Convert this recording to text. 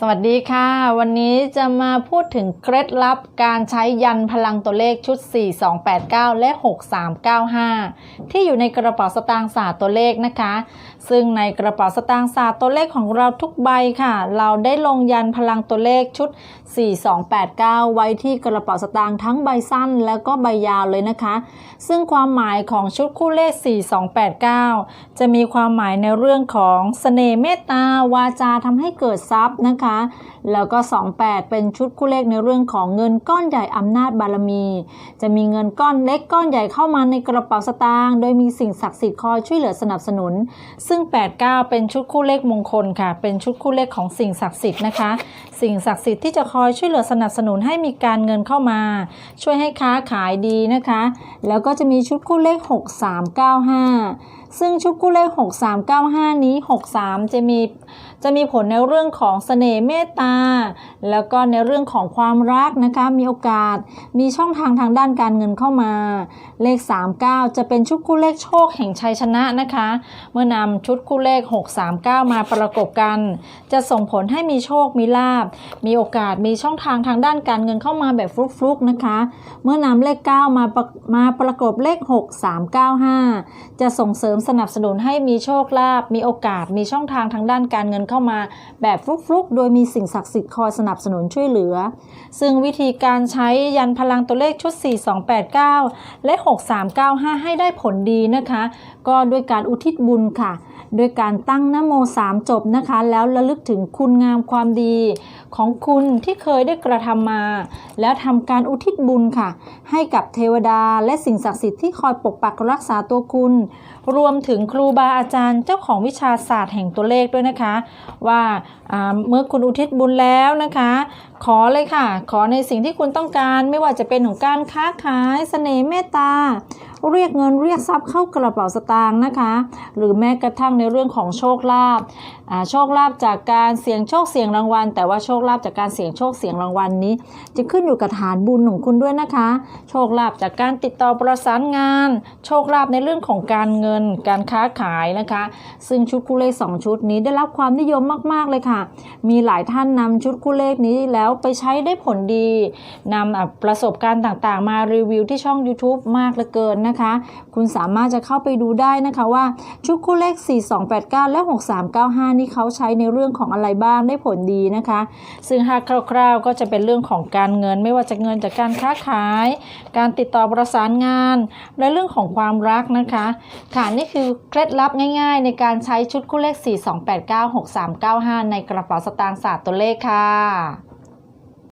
สวัสดีค่ะ วันนี้จะมาพูดถึงเคล็ดลับการใช้ยันพลังตัวเลขชุด 4289 และ 6395 ที่อยู่ในกระเป๋าสตางค์ศาสตร์ตัวเลขนะคะ ซึ่งในกระเป๋าสตางค์ศาสตร์ตัวเลขของเราทุกใบค่ะ เราได้ลงยันพลังตัวเลขชุด 4289 ไว้ที่กระเป๋าสตางค์ทั้งใบสั้นแล้วก็ใบยาวเลยนะคะ ซึ่งความหมายของชุดคู่เลข 4289 จะมีความหมายในเรื่องของเสน่ห์เมตตาวาจาทำให้เกิดทรัพย์นะคะแล้วก็ 28 เป็นชุดคู่เลขในเรื่องของเงินก้อนใหญ่อำนาจบารมี จะมีเงินก้อนเล็กก้อนใหญ่เข้ามาในกระเป๋าสตางค์โดยมีสิ่งศักดิ์สิทธิ์คอยช่วยเหลือสนับสนุน ซึ่ง 89 เป็นชุดคู่เลขมงคลค่ะ เป็นชุดคู่เลขของสิ่งศักดิ์สิทธิ์นะคะ สิ่งศักดิ์สิทธิ์ที่จะคอยช่วยเหลือสนับสนุนให้มีการเงินเข้ามา ช่วยให้ค้าขายดีนะคะ แล้วก็จะมีชุดคู่เลข 6395ซึ่งชุดคู่เลข 6395 นี้ 63 จะมีจะมีผลในเรื่องของเสน่ห์เมตตา แล้วก็ในเรื่องของความรักนะคะ มีโอกาส มีช่องทางทางด้านการเงินเข้ามา เลข 39 จะเป็นชุดคู่เลขโชคแห่งชัยชนะนะคะ เมื่อนำชุดคู่เลข 639 มาประกบกัน จะส่งผลให้มีโชค มีลาบ มีโอกาส มีช่องทางทางด้านการเงินเข้ามาแบบฟลุกๆนะคะ เมื่อนำเลข 9 มามาประกบเลข 6395 จะส่งเสริมสนับสนุนให้มีโชคลาภมีโอกาสมีช่องทางทางด้านการเงินเข้ามา แบบฟลุกๆ โดยมีสิ่งศักดิ์สิทธิ์คอยสนับสนุนช่วยเหลือ ซึ่งวิธีการใช้ยันพลังตัวเลขชุด 4289 และ 6395 ให้ได้ผลดีนะคะ ก็ด้วยการอุทิศบุญค่ะโดยการตั้งนโมสามจบนะคะ แล้วระลึกถึงคุณงามความดี ของคุณที่เคยได้กระทำมา แล้วทำการอุทิศบุญค่ะ ให้กับเทวดาและสิ่งศักดิ์สิทธิ์ที่คอยปกปักรักษาตัวคุณรวมถึงครูบาอาจารย์เจ้าของวิชาศาสตร์แห่งตัวเลขด้วยนะคะว่าอ่าเมื่อคุณอุทิศบุญแล้วนะคะ ขอเลยค่ะ ขอในสิ่งที่คุณต้องการไม่ว่าจะเป็นของการค้าขายเสน่ห์เมตตา เรียกเงินเรียกทรัพย์เข้ากระเป๋าสตางค์นะคะ หรือแม้กระทั่งในเรื่องของโชคลาภโชคลาภจากการเสี่ยงโชคเสี่ยงรางวัล แต่ว่าโชคลาภจากการเสี่ยงโชคเสี่ยงรางวัลนี้ จะขึ้นอยู่กับฐานบุญของคุณด้วยนะคะ โชคลาภจากการติดต่อประสานงาน โชคลาภในเรื่องของการเงิน การค้าขายนะคะ ซึ่งชุดคู่เลข2ชุดนี้ได้รับความนิยมมาก ๆ เลยค่ะ มีหลายท่านนำชุดคู่เลขนี้แล้วไปใช้ได้ผลดีนำประสบการณ์ต่างๆ มารีวิวที่ช่อง YouTube มากเหลือเกินนะนะคะ คุณสามารถจะเข้าไปดูได้นะคะว่าชุดคู่เลข 4289 และ 6395 นี่เขาใช้ในเรื่องของอะไรบ้างได้ผลดีนะคะ ซึ่งหากคร่าวๆก็จะเป็นเรื่องของการเงินไม่ว่าจะเงินจากการค้าขาย การติดต่อประสานงาน และเรื่องของความรักนะคะค่ะนี่คือเคล็ดลับง่ายๆ ในการใช้ชุดคู่เลข 4289 6395 ในกระเป๋าสตางค์ศาสตร์ตัวเลขค่ะ